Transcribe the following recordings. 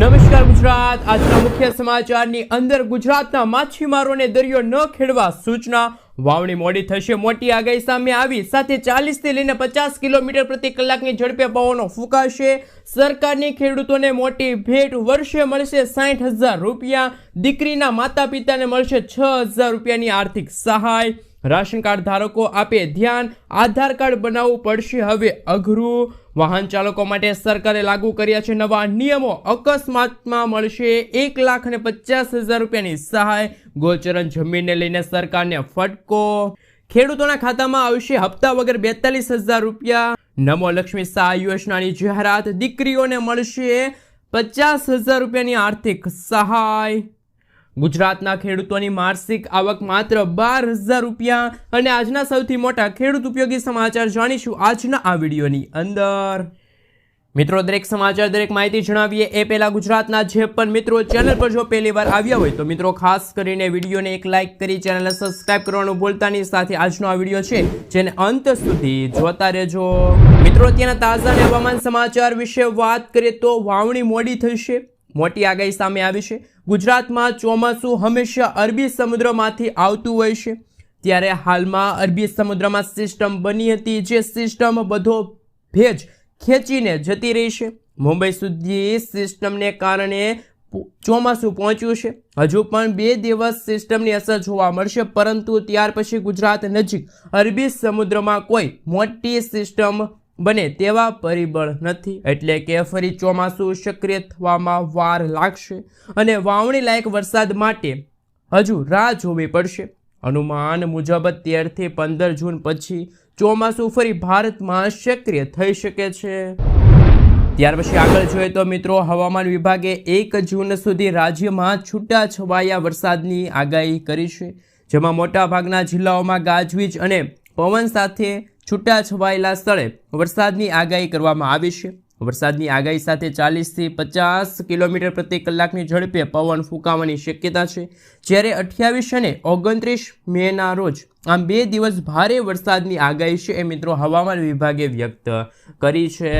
નમસ્કાર ગુજરાત. આજના મુખ્ય સમાચારની અંદર ગુજરાતના માછીમારોને દરિયો ન ખેડવા સૂચના. વાવણી મોડી થશે, મોટી આગાહી સામે આવી. સાથે ચાલીસથી લઈને પચાસ કિલોમીટર પ્રતિ કલાકની ઝડપે પવનો ફૂંકાશે. સરકારની ખેડૂતોને મોટી ભેટ વર્ષે મળશે સાઠ હજાર રૂપિયા. દીકરીના માતા પિતાને મળશે છ હજાર રૂપિયાની આર્થિક સહાય. રાશન કાર્ડ ધારકો આપે ધ્યાન. આધાર કાર્ડ બનાવવું પડશે હવે અઘરું. વાહન ચાલકો માટે સરકારે લાગુ કર્યા છે નવા નિયમો. અકસ્માતમાં મળશે એક લાખ અને પચાસ હજાર રૂપિયાની સહાય. ગોચરણ જમીનને લઈને સરકારને ફટકો. ખેડૂતોના ખાતામાં આવશે હપ્તા વગર બેતાલીસ હજાર રૂપિયા. નમો લક્ષ્મી સહાય યોજનાની જાહેરાત દીકરીઓને મળશે પચાસ હજાર રૂપિયાની આર્થિક સહાય. ગુજરાતના ખેડૂતોની માસિક આવક માત્ર બાર હજાર રૂપિયા અને આજના સૌથી મોટા ખેડૂત ઉપયોગી સમાચાર જાણીશું આજના આ વિડીયોની અંદર. મિત્રો, દરેક સમાચાર, દરેક માહિતી જણાવીએ એ પહેલાં ગુજરાતના જે પણ મિત્રો ચેનલ પર જો પહેલી વાર આવ્યા હોય તો મિત્રો, ખાસ કરીને વિડીયોને એક લાઇક કરી ચેનલને સબસ્ક્રાઇબ કરવાનું બોલતાની સાથે આજનો આ વીડિયો છે, જેને અંત સુધી જોતા રહેજો. મિત્રો ત્યાંના તાજા હવામાન સમાચાર વિશે વાત કરીએ તો વાવણી મોડી થશે મોટી આગાહી સામે આવી છે. ગુજરાતમાં ચોમાસું હંમેશા અરબી સમુદ્રમાંથી આવતું હોય છે. ત્યારે હાલમાં અરબી સમુદ્રમાં સિસ્ટમ બની હતી જે સિસ્ટમ બધો ભેજ ખેંચીને જતી રહી છે. મુંબઈ સુધી સિસ્ટમને કારણે ચોમાસું પહોંચ્યું છે. હજુ પણ બે દિવસ સિસ્ટમની અસર જોવા મળશે, પરંતુ ત્યાર પછી ગુજરાત નજીક અરબી સમુદ્રમાં કોઈ મોટી સિસ્ટમ બને તેવા પરિબળ નથી. એટલે કે ફરી ચોમાસું સક્રિય થવામાં વાર લાગશે અને વાવણી લાયક વરસાદ માટે હજુ રાહ જોવી પડશે. અનુમાન મુજબ તેરથી પંદર જૂન પછી ચોમાસું ફરી ભારતમાં સક્રિય થઈ શકે છે. ત્યાર પછી આગળ જોઈએ તો મિત્રો, હવામાન વિભાગે એક જૂન સુધી રાજ્યમાં છૂટા છવાયા વરસાદની આગાહી કરી છે, જેમાં મોટાભાગના જિલ્લાઓમાં ગાજવીજ અને પવન સાથે છૂટા છવાયેલા સ્થળે વરસાદની આગાહી કરવામાં આવી છે. વરસાદની આગાહી સાથે ચાલીસથી પચાસ કિલોમીટર પ્રતિ કલાકની ઝડપે પવન ફૂંકાવાની શક્યતા છે. જ્યારે અઠ્યાવીસ અને ઓગણત્રીસ મેના રોજ આમ બે દિવસ ભારે વરસાદની આગાહી છે એ મિત્રો હવામાન વિભાગે વ્યક્ત કરી છે.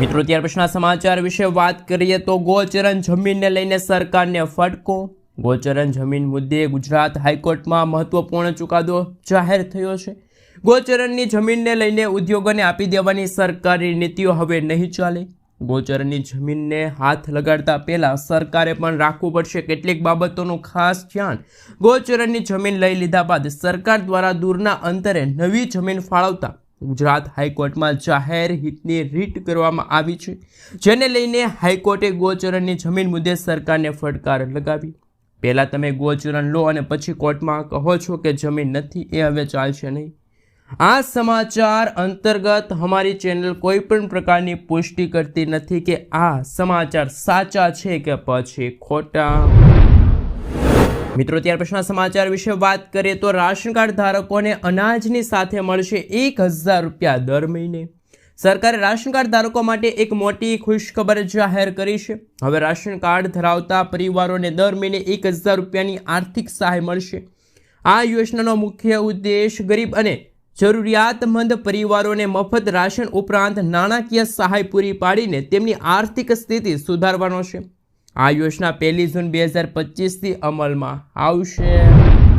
મિત્રો, ત્યાર પછીના સમાચાર વિશે વાત કરીએ તો ગોચરણ જમીનને લઈને સરકારને ફટકો. ગોચરણ જમીન મુદ્દે ગુજરાત હાઈકોર્ટમાં મહત્વપૂર્ણ ચુકાદો જાહેર થયો છે. ગોચરણની જમીનને લઈને ઉદ્યોગોને આપી દેવાની સરકારી નીતિઓ હવે નહીં ચાલે. ગોચરણની જમીનને હાથ લગાડતા પહેલા સરકારે પણ રાખવું પડશે કેટલીક બાબતોનું ખાસ ધ્યાન. ગોચરણની જમીન લઈ લીધા બાદ સરકાર દ્વારા દૂરના અંતરે નવી જમીન ફાળવતા ગુજરાત હાઈકોર્ટમાં જાહેર હિતની રીટ કરવામાં આવી છે. જેને લઈને હાઈકોર્ટે ગોચરણની જમીન મુદ્દે સરકારને ફટકાર લગાવી. પહેલાં તમે ગોચરણ લો અને પછી કોર્ટમાં કહો છો કે જમીન નથી, એ હવે ચાલશે નહીં. આ સમાચાર અંતર્ગત અમારી ચેનલ કોઈ પણ પ્રકારની પુષ્ટિ કરતી નથી કે આ સમાચાર સાચા છે કે પછી ખોટા. મિત્રો, ત્યાર પછીના સમાચાર વિશે વાત કરીએ તો રાશન કાર્ડ ધારકોને અનાજની સાથે મળશે એક હજાર રૂપિયા દર મહિને. સરકારે રાશન કાર્ડ ધારકો માટે એક મોટી ખુશખબર જાહેર કરી છે. હવે રાશન કાર્ડ ધરાવતા પરિવારોને દર મહિને એક હજાર રૂપિયાની આર્થિક સહાય મળશે. આ યોજનાનો મુખ્ય ઉદ્દેશ ગરીબ અને જરૂરિયાતમંદ પરિવારોને મફત રાશન ઉપરાંત નાણાકીય સહાય પૂરી પાડીને તેમની આર્થિક સ્થિતિ સુધારવાનો છે. આ યોજના પહેલી જૂન બે હજાર પચીસથી અમલમાં આવશે.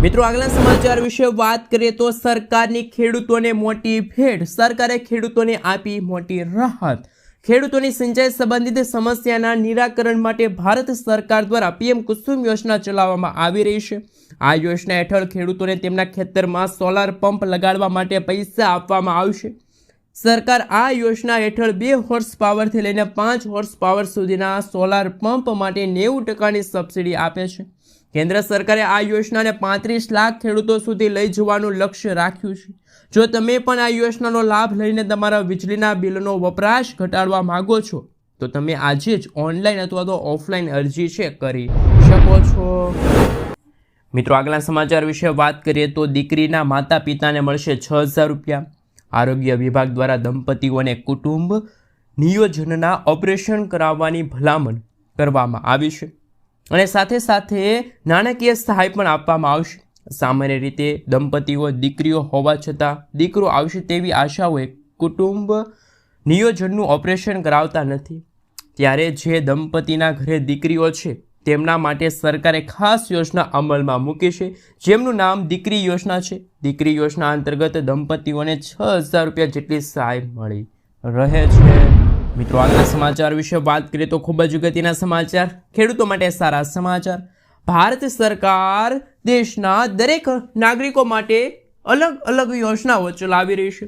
મિત્રો, આગલા સમાચાર વિશે વાત કરીએ તો સરકારની ખેડૂતોને મોટી ભેટ. સરકારે ખેડૂતોને આપી મોટી રાહત. ખેડૂતોની સિંચાઈ સંબંધિત સમસ્યાના નિરાકરણ માટે ભારત સરકાર દ્વારા પીએમ કુસુમ યોજના ચલાવવામાં આવી રહી છે. આ યોજના હેઠળ ખેડૂતોને તેમના ખેતરમાં સોલાર પંપ લગાડવા માટે પૈસા આપવામાં આવશે. સરકાર આ યોજના હેઠળ બે હોર્સ પાવરથી લઈને પાંચ હોર્સ પાવર સુધીના સોલાર પંપ માટે નેવું ટકાની સબસિડી આપે છે. કેન્દ્ર સરકારે આ યોજનાને પાંત્રીસ લાખ ખેડૂતો સુધી લઈ જવાનું લક્ષ્ય રાખ્યું છે. જો તમે પણ આ યોજનાનો લાભ લઈને તમારા વીજળીના બિલનો વપરાશ ઘટાડવા માંગો છો, તો તમે આજે જ ઓનલાઈન અથવા તો ઓફલાઈન અરજી છે કરી શકો છો. મિત્રો, આગલા સમાચાર વિશે વાત કરીએ તો દીકરીના માતા પિતાને મળશે છ હજાર રૂપિયા. આરોગ્ય વિભાગ દ્વારા દંપતીઓને કુટુંબ નિયોજનના ઓપરેશન કરાવવાની ભલામણ કરવામાં આવી છે. અને સાથે સાથે નાણાકીય સહાય પણ આપવામાં આવશે. સામાન્ય રીતે દંપતીઓ, દીકરીઓ હોવા છતાં દીકરો આવશે તેવી આશાઓએ કુટુંબ નિયોજનનું ઓપરેશન કરાવતા નથી. ત્યારે જે દંપતીના ઘરે દીકરીઓ છે, તેમના માટે સરકારે ખાસ યોજના અમલમાં મૂકી છે, જેમનું નામ દીકરી યોજના છે. દીકરી યોજના અંતર્ગત દંપતીઓને છ હજાર રૂપિયા જેટલી સહાય મળી રહે છે. મિત્રો આગળના સમાચાર વિશે વાત કરીએ તો ખૂબ જ અગત્યના સમાચાર. ખેડૂતો માટે સારા સમાચાર. ભારત સરકાર દેશના દરેક નાગરિકો માટે અલગ અલગ યોજનાઓ ચલાવી રહી છે.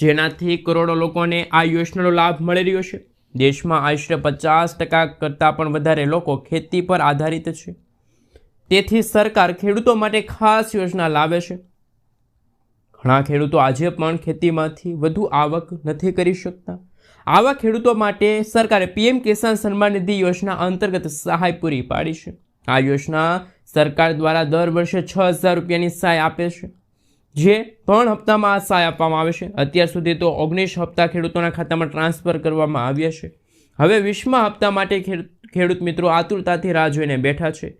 જેનાથી કરોડો લોકોને આ યોજનાનો લાભ મળી રહ્યો છે. દેશમાં આશરે પચાસ ટકા કરતાં પણ વધારે લોકો ખેતી પર આધારિત છે. તેથી સરકાર ખેડૂતો માટે ખાસ યોજના લાવે છે. ઘણા ખેડૂતો આજે પણ ખેતીમાંથી વધુ આવક નથી કરી શકતા. આવા ખેડૂતો માટે સરકારે પીએમ કિસાન સન્માન નિધિ યોજના અંતર્ગત સહાય પૂરી પાડી છે. આ યોજના સરકાર દ્વારા દર વર્ષે છ હજાર રૂપિયાની સહાય આપે છે. જે ત્રણ હપ્તામાં આ સહાય આપવામાં આવે છે. અત્યાર સુધી તો ઓગણીસ હપ્તા ખેડૂતોના ખાતામાં ટ્રાન્સફર કરવામાં આવ્યા છે. હવે વીસમા હપ્તા માટે ખેડ- ખેડૂત મિત્રો આતુરતાથી રાહ જોઈને બેઠા છે.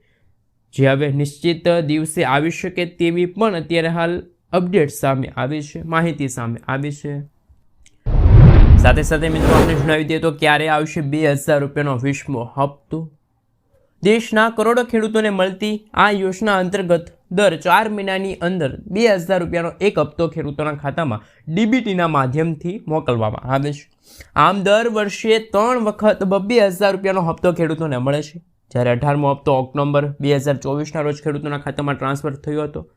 જે હવે નિશ્ચિત દિવસે આવી શકે તેવી પણ અત્યારે હાલ અપડેટ સામે આવી છે. માહિતી સામે આવી છે. સાથે સાથે મિત્રો, આપણે જણાવી દઈએ તો ક્યારે આવશે બે હજાર રૂપિયાનો વીસમો હપ્તો દેશના કરોડો ખેડૂતોને મળતી આ યોજના અંતર્ગત દર ચાર મહિનાની અંદર બે હજાર રૂપિયાનો એક હપ્તો ખેડૂતોના ખાતામાં ડીબીટીના માધ્યમથી મોકલવામાં આવે છે. આમ દર વર્ષે ત્રણ વખત બબ્બે હજાર રૂપિયાનો હપ્તો ખેડૂતોને મળે છે. જ્યારે અઢારમો હપ્તો ઓક્ટોબર બે હજાર ચોવીસના રોજ ખેડૂતોના ખાતામાં ટ્રાન્સફર થયો હતો.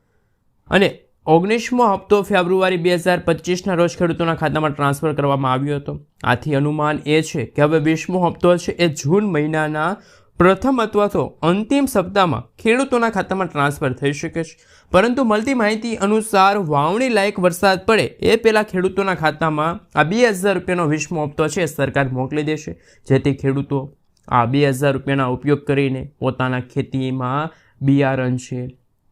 અને ઓગણીસમો હપ્તો ફેબ્રુઆરી બે હજાર પચીસના રોજ ખેડૂતોના ખાતામાં ટ્રાન્સફર કરવામાં આવ્યો હતો. આથી અનુમાન એ છે કે હવે વીસમો હપ્તો છે એ જૂન મહિનાના પ્રથમ અથવા તો અંતિમ સપ્તાહમાં ખેડૂતોના ખાતામાં ટ્રાન્સફર થઈ શકે છે. પરંતુ મળતી માહિતી અનુસાર વાવણી લાયક વરસાદ પડે એ પહેલાં ખેડૂતોના ખાતામાં આ બે હજાર રૂપિયાનો વીસમો હપ્તો છે સરકાર મોકલી દેશે. જેથી ખેડૂતો આ બે હજાર રૂપિયાના ઉપયોગ કરીને પોતાના ખેતીમાં બિયારણ છે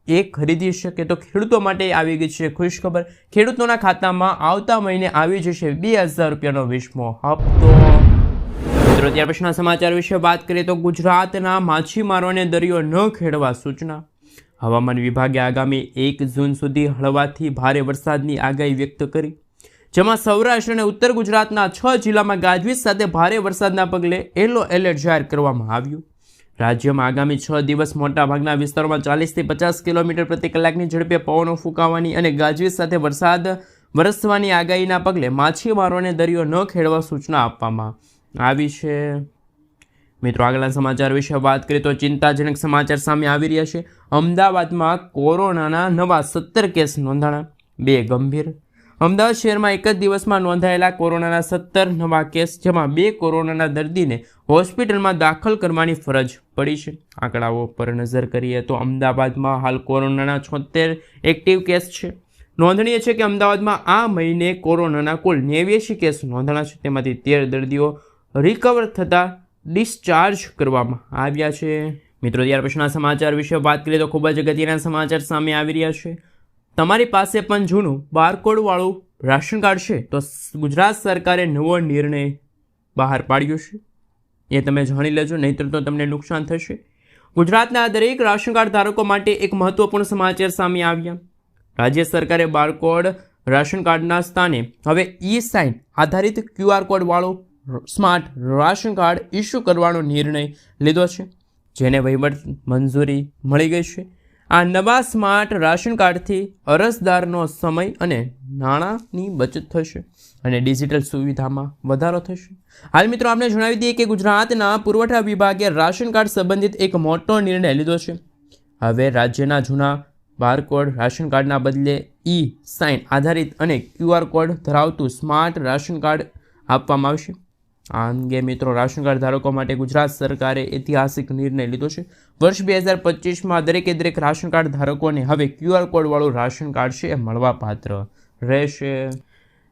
એ ખરીદી શકે તો ખેડૂતો માટે આવી ગઈ છે ખુશખબર. ખેડૂતોના ખાતામાં આવતા મહિને આવી જશે બે હજાર રૂપિયાનો વીસમો હપ્તો. મિત્રો, ત્યાર પછીના સમાચાર વિશે વાત કરીએ તો ગુજરાતના માછીમારોને દરિયો ન ખેડવા સૂચના. હવામાન વિભાગે આગામી એક જૂન સુધી હળવાથી ભારે વરસાદની આગાહી વ્યક્ત કરી. જેમાં સૌરાષ્ટ્ર અને ઉત્તર ગુજરાતના છ જિલ્લામાં ગાજવીજ સાથે ભારે વરસાદના પગલે યલો એલર્ટ જાહેર કરવામાં આવ્યું. રાજ્યમાં આગામી છ દિવસ મોટાભાગના વિસ્તારોમાં ચાલીસથી પચાસ કિલોમીટર પ્રતિ કલાકની ઝડપે પવનો ફૂંકાવાની અને ગાજવીજ સાથે વરસાદ વરસવાની આગાહીના પગલે માછીમારોને દરિયો ન ખેડવા સૂચના આપવામાં આવી છે. મિત્રો આગલા સમાચાર વિશે વાત કરીએ તો ચિંતાજનક સમાચાર સામે આવી રહ્યા છે. અમદાવાદમાં કોરોનાના નવા સત્તર કેસ નોંધાણા. બે ગંભીર અમદાવાદ શહેરમાં એક જ દિવસમાં નોંધાયેલા કોરોનાના સત્તર નવા કેસ, જેમાં બે કોરોનાના દર્દીને હોસ્પિટલમાં દાખલ કરવાની ફરજ પડી છે. આંકડાઓ પર નજર કરીએ તો અમદાવાદમાં હાલ કોરોનાના છોતેર એક્ટિવ કેસ છે. નોંધનીય છે કે અમદાવાદમાં આ મહિને કોરોનાના કુલ નેવ્યાસી કેસ નોંધાણા છે. તેમાંથી તેર દર્દીઓ રિકવર થતાં ડિસ્ચાર્જ કરવામાં આવ્યા છે. મિત્રો, ત્યાર પછીના સમાચાર વિશે વાત કરીએ તો ખૂબ જ અગત્યના સમાચાર સામે આવી રહ્યા છે. તમારી પાસે પણ જૂનું બારકોડવાળું રાશન કાર્ડ છે, તો ગુજરાત સરકારે નવો નિર્ણય બહાર પાડ્યો છે? એ તમે જાણી લેજો, નહીંતર તો તમને નુકસાન થશે. ગુજરાતના દરેક રાશન કાર્ડ ધારકો માટે એક મહત્વપૂર્ણ સમાચાર સામે આવ્યા. રાજ્ય સરકારે બારકોડ રાશન કાર્ડના સ્થાને હવે ઈ સાઇન આધારિત ક્યુઆર કોડવાળો સ્માર્ટ રાશન કાર્ડ ઇસ્યુ કરવાનો નિર્ણય લીધો છે, જેને વહીવટ મંજૂરી મળી ગઈ છે. આ નવા સ્માર્ટ રાશન કાર્ડથી અરજદારનો સમય અને નાણાંની બચત થશે અને ડિજિટલ સુવિધામાં વધારો થશે. હાલ મિત્રો આપણે જણાવી દઈએ કે ગુજરાતના પુરવઠા વિભાગે રાશન કાર્ડ સંબંધિત એક મોટો નિર્ણય લીધો છે. હવે રાજ્યના જૂના બારકોડ રાશન કાર્ડના બદલે ઈ સાઇન આધારિત અને ક્યુઆર કોડ ધરાવતું સ્માર્ટ રાશન કાર્ડ આપવામાં આવશે. આ અંગે મિત્રો રાશન કાર્ડ ધારકો માટે ગુજરાત સરકારે ઐતિહાસિક નિર્ણય લીધો છે. વર્ષ બે હજાર પચીસમાં દરેકે દરેક રાશન કાર્ડ ધારકોને હવે ક્યુઆર કોડવાળું રાશન કાર્ડ છે એ મળવાપાત્ર રહેશે.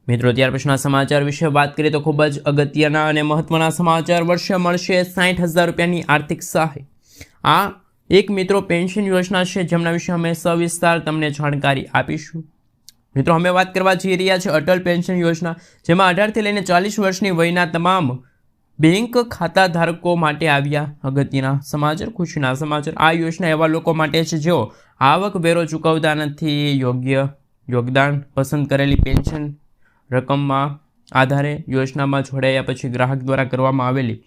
મિત્રો, ત્યાર પછીના સમાચાર વિશે વાત કરીએ તો ખૂબ જ અગત્યના અને મહત્વના સમાચાર વર્ષે મળશે સાઠ હજાર રૂપિયાની આર્થિક સહાય. આ એક મિત્રો પેન્શન યોજના છે, જેમના વિશે અમે સવિસ્તાર તમને જાણકારી આપીશું. મિત્રો, અમે વાત કરવા જઈ રહ્યા છે અટલ પેન્શન યોજના, જેમાં અઢારથી લઈને ચાલીસ વર્ષની વયના તમામ બેંક ખાતા ધારકો માટે આવ્યા અગત્યના સમાચાર. ખુશીના સમાચાર. આ યોજના એવા લોકો માટે છે જેઓ આવક વેરો ચૂકવતા નથી, યોગ્ય યોગદાન પસંદ કરેલી પેન્શન રકમમાં આધારે યોજનામાં જોડાયા પછી ગ્રાહક દ્વારા કરવામાં આવેલી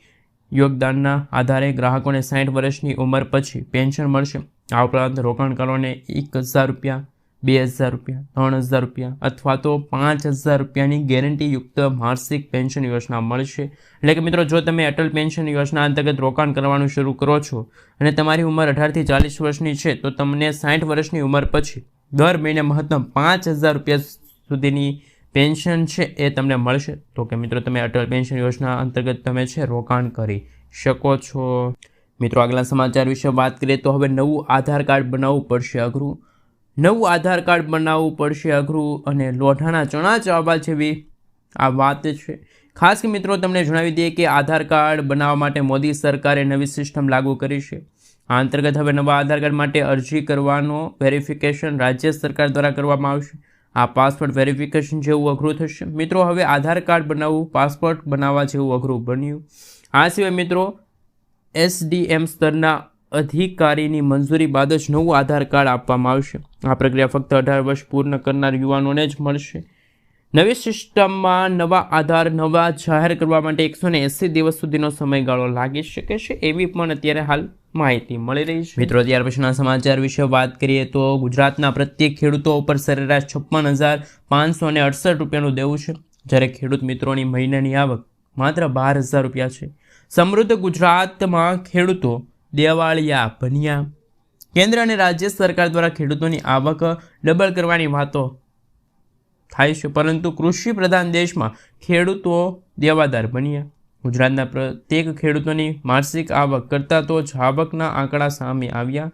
યોગદાનના આધારે ગ્રાહકોને સાઠ વર્ષની ઉંમર પછી પેન્શન મળશે. આ ઉપરાંત રોકાણકારોને એક હજાર રૂપિયા બે હજાર રૂપિયા, ત્રણ હજાર રૂપિયા અથવા તો પાંચ હજાર રૂપિયાની ગેરંટીયુક્ત માસિક પેન્શન યોજના મળશે. એટલે કે મિત્રો, જો તમે અટલ પેન્શન યોજના અંતર્ગત રોકાણ કરવાનું શરૂ કરો છો અને તમારી ઉંમર અઢારથી ચાલીસ વર્ષની છે, તો તમને સાઠ વર્ષની ઉંમર પછી દર મહિને મહત્તમ પાંચ હજાર રૂપિયા સુધીની પેન્શન છે એ તમને મળશે. તો કે મિત્રો, તમે અટલ પેન્શન યોજના અંતર્ગત તમે છે, રોકાણ કરી શકો છો. મિત્રો, આગલા સમાચાર વિશે વાત કરીએ તો હવે નવું આધાર કાર્ડ બનાવવું પડશે અઘરું. નવું આધાર કાર્ડ બનાવવું પડશે અઘરું અને લોઢાના ચણા ચાવવા જેવી આ વાત છે. ખાસ કે મિત્રો, તમને જણાવી દઈએ કે આધાર કાર્ડ બનાવવા માટે મોદી સરકારે નવી સિસ્ટમ લાગુ કરી છે. આ અંતર્ગત હવે નવા આધાર કાર્ડ માટે અરજી કરવાનો વેરિફિકેશન રાજ્ય સરકાર દ્વારા કરવામાં આવશે. આ પાસપોર્ટ વેરિફિકેશન જેવું અઘરું થશે. મિત્રો, હવે આધાર કાર્ડ બનાવવું પાસપોર્ટ બનાવવા જેવું અઘરું બન્યું. આ સિવાય મિત્રો, એસડીએમ સ્તરના અધિકારીની મંજૂરી બાદ જ નવું આધાર કાર્ડ આપવામાં આવશે. આ પ્રક્રિયા ફક્ત અઢાર વર્ષ પૂર્ણ કરનાર યુવાનોને જ મળશે. નવી સિસ્ટમમાં નવા આધાર, નવા જાહેર કરવા માટે એકસો ને એંસી દિવસ સુધીનો સમયગાળો લાગી શકે છે એવી પણ અત્યારે હાલ માહિતી મળી રહી છે. મિત્રો, ત્યાર પછીના સમાચાર વિશે વાત કરીએ તો ગુજરાતના પ્રત્યેક ખેડૂતો ઉપર સરેરાશ છપ્પન હજાર પાંચસો ને અડસઠ રૂપિયાનું દેવું છે. જ્યારે ખેડૂત મિત્રોની મહિનાની આવક માત્ર બાર હજાર રૂપિયા છે. સમૃદ્ધ ગુજરાતમાં ખેડૂતો દેવાળિયા બન્યા કેન્દ્ર અને રાજ્ય સરકાર દ્વારા ખેડૂતોની આવક ડબલ કરવાની વાતો થાય છે, પરંતુ કૃષિ પ્રધાન દેશમાં ખેડૂતો દેવાદાર બન્યા. ગુજરાતના પ્રત્યેક ખેડૂતોની માસિક આવક કરતાં તો જ આવકના આંકડા સામે આવ્યા.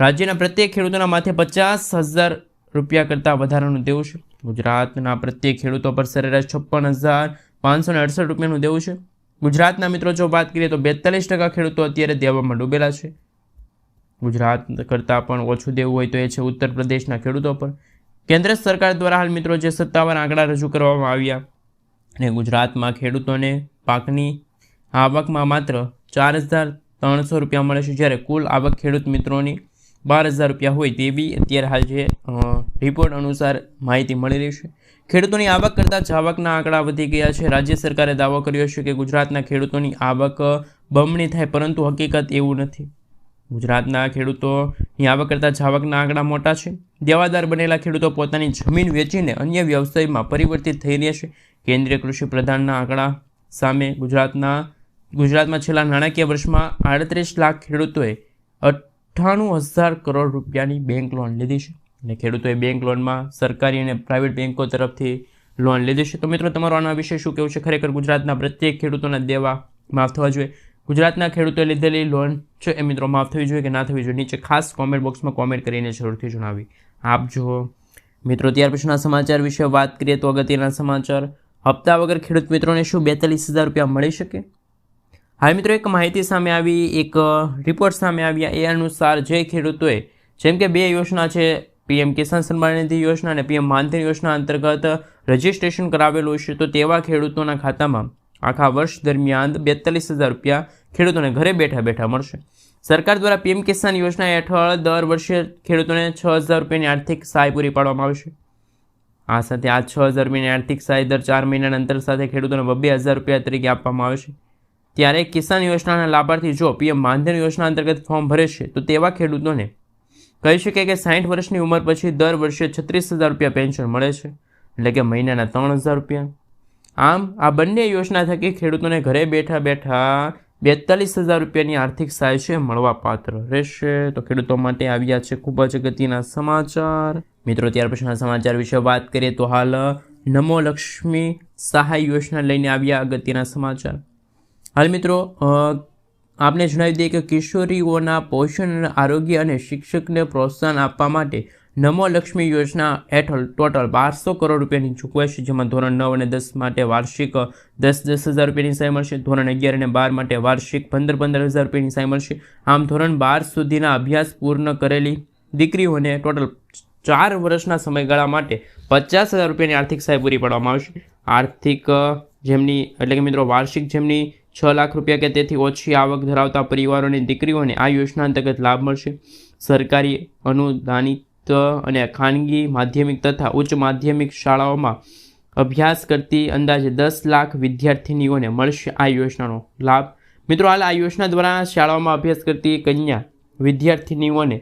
રાજ્યના પ્રત્યેક ખેડૂતોના માથે પચાસ હજાર રૂપિયા કરતાં વધારાનું દેવું છે. ગુજરાતના પ્રત્યેક ખેડૂતો પર સરેરાશ છપ્પન હજાર પાંચસો અડસઠ રૂપિયાનું દેવું છે. ગુજરાતના મિત્રો જો વાત કરીએ તો બેતાલીસ ટકા ખેડૂતો અત્યારે દેવામાં ડૂબેલા છે. ગુજરાત કરતાં પણ ઓછું દેવું હોય તો એ છે ઉત્તર પ્રદેશના ખેડૂતો પર. કેન્દ્ર સરકાર દ્વારા હાલ મિત્રો જે સત્તાવાર આંકડા રજૂ કરવામાં આવ્યા અને ગુજરાતમાં ખેડૂતોને પાકની આવકમાં માત્ર ચાર હજાર ત્રણસો રૂપિયા મળે છે. જ્યારે કુલ આવક ખેડૂત મિત્રોની બાર હજાર રૂપિયા હોય તેવી અત્યારે હાલ જે રિપોર્ટ અનુસાર માહિતી મળી રહી છે. ખેડૂતોની આવક કરતાં જાવકના આંકડા વધી ગયા છે. રાજ્ય સરકારે દાવો કર્યો છે કે ગુજરાતના ખેડૂતોની આવક બમણી થાય, પરંતુ હકીકત એવું નથી. ગુજરાતના ખેડૂતોની આવક કરતાં જાવકના આંકડા મોટા છે. દેવાદાર બનેલા ખેડૂતો પોતાની જમીન વેચીને અન્ય વ્યવસાયમાં પરિવર્તિત થઈ રહ્યા છે. કેન્દ્રીય કૃષિ પ્રધાનના આંકડા સામે ગુજરાતના, ગુજરાતમાં છેલ્લા નાણાકીય વર્ષમાં આડત્રીસ લાખ ખેડૂતોએ અઠ્ઠાણું હજાર કરોડ રૂપિયાની બેંક લોન લીધી છે. અને ખેડૂતોએ બેંક લોનમાં સરકારી અને પ્રાઇવેટ બેંકો તરફથી લોન લીધી છે. તો મિત્રો, તમારો આના વિશે શું કહેવું છે? ખરેખર ગુજરાતના પ્રત્યેક ખેડૂતોના દેવા માફ થવા જોઈએ. ગુજરાતના ખેડૂતોએ લીધેલી લોન છે એ મિત્રો માફ થવી જોઈએ કે ના થવી જોઈએ? નીચે ખાસ કોમેન્ટ બોક્સમાં કોમેન્ટ કરીને જરૂરથી જણાવી. આપજો મિત્રો, ત્યાર પછીના સમાચાર વિશે વાત કરીએ તો અગત્યના સમાચાર. હપ્તા વગર ખેડૂત મિત્રોને શું બેતાલીસ હજાર રૂપિયા મળી શકે? હાલ મિત્રો, એક માહિતી સામે આવી, એક રિપોર્ટ સામે આવ્યા એ અનુસાર જે ખેડૂતોએ, જેમ કે બે યોજના છે, પીએમ કિસાન સન્માન નિધિ યોજના અને પીએમ માનધન યોજના અંતર્ગત રજિસ્ટ્રેશન કરાવેલું છે, તો તેવા ખેડૂતોના ખાતામાં આખા વર્ષ દરમિયાન બેતાલીસ હજાર રૂપિયા ખેડૂતોને ઘરે બેઠા બેઠા મળશે. સરકાર દ્વારા પીએમ કિસાન યોજના હેઠળ દર વર્ષે ખેડૂતોને છ હજાર રૂપિયાની આર્થિક સહાય પૂરી પાડવામાં આવશે આ સાથે આ છ હજાર રૂપિયાની આર્થિક સહાય દર ચાર મહિનાના અંતર સાથે ખેડૂતોને બબ્બે હજાર રૂપિયા તરીકે આપવામાં આવે છે. ત્યારે કિસાન યોજનાના લાભાર્થી જો પીએમ માનધન યોજના અંતર્ગત ફોર્મ ભરે છે, તો તેવા ખેડૂતોને કહી શકાય કે સાઠ વર્ષની ઉંમર પછી દર વર્ષે છત્રીસ હજાર રૂપિયા પેન્શન મળે છે, એટલે કે મહિનાના ત્રણ હજાર રૂપિયા. આમ, આ બંને યોજના થકી ખેડૂતોને ઘરે બેઠા બેઠા બેતાલીસ હજાર રૂપિયાની આર્થિક સહાય છે, મળવા પાત્ર રહેશે. તો ખેડૂતો માટે આવ્યા છે ખૂબ જ અગત્યના સમાચાર. મિત્રો, ત્યાર પછીના સમાચાર વિશે વાત કરીએ તો હાલ નમો લક્ષ્મી સહાય યોજના લઈને આવ્યા અગત્યના સમાચાર. હાલ મિત્રો આપને જણાવી દઈએ કે કિશોરીઓના પોષણ આરોગ્ય અને શિક્ષકને પ્રોત્સાહન આપવા માટે નમો લક્ષ્મી યોજના હેઠળ ટોટલ બારસો કરોડ રૂપિયાની ચૂકવાઈ છે, જેમાં ધોરણ નવ અને દસ માટે વાર્ષિક દસ દસ હજાર રૂપિયાની સહાય મળશે, ધોરણ અગિયાર અને બાર માટે વાર્ષિક પંદર પંદર હજાર રૂપિયાની સહાય મળશે. આમ ધોરણ બાર સુધીના અભ્યાસ પૂર્ણ કરેલી દીકરીઓને ટોટલ ચાર વર્ષના સમયગાળા માટે પચાસ હજાર રૂપિયાની આર્થિક સહાય પૂરી પાડવામાં આવશે. આર્થિક જેમની, એટલે કે મિત્રો વાર્ષિક જેમની છ લાખ રૂપિયા કે તેથી ઓછી આવક ધરાવતા પરિવારોની દીકરીઓને આ યોજના અંતર્ગત લાભ મળશે. સરકારી અનુદાનિત અને ખાનગી માધ્યમિક તથા ઉચ્ચ માધ્યમિક શાળાઓમાં અભ્યાસ કરતી અંદાજે દસ લાખ વિદ્યાર્થિનીઓને મળશે આ યોજનાનો લાભ. મિત્રો, હાલ આ યોજના દ્વારા શાળાઓમાં અભ્યાસ કરતી કન્યા વિદ્યાર્થીનીઓને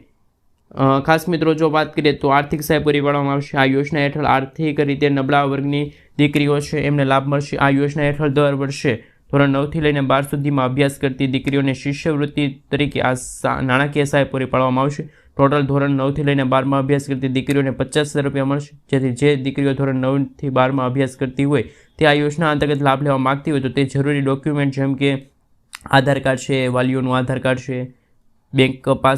ખાસ મિત્રો, જો વાત કરીએ તો આર્થિક સહાય પૂરી પાડવામાં આવશે. આ યોજના હેઠળ આર્થિક રીતે નબળા વર્ગની દીકરીઓ છે, એમને લાભ મળશે. આ યોજના હેઠળ દર વર્ષે ધોરણ નવથી લઈને બાર સુધીમાં અભ્યાસ કરતી દીકરીઓને શિષ્યવૃત્તિ તરીકે આ નાણાકીય સહાય પૂરી પાડવામાં આવશે. ટોટલ ધોરણ નવથી લઈને બારમાં અભ્યાસ કરતી દીકરીઓને પચાસ હજાર રૂપિયા મળશે. જેથી જે દીકરીઓ ધોરણ નવથી બારમાં અભ્યાસ કરતી હોય, તે આ યોજના અંતર્ગત લાભ લેવા માગતી હોય તો તે જરૂરી ડોક્યુમેન્ટ જેમ કે આધાર કાર્ડ છે, વાલીઓનું આધાર કાર્ડ છે, બેંક પાસ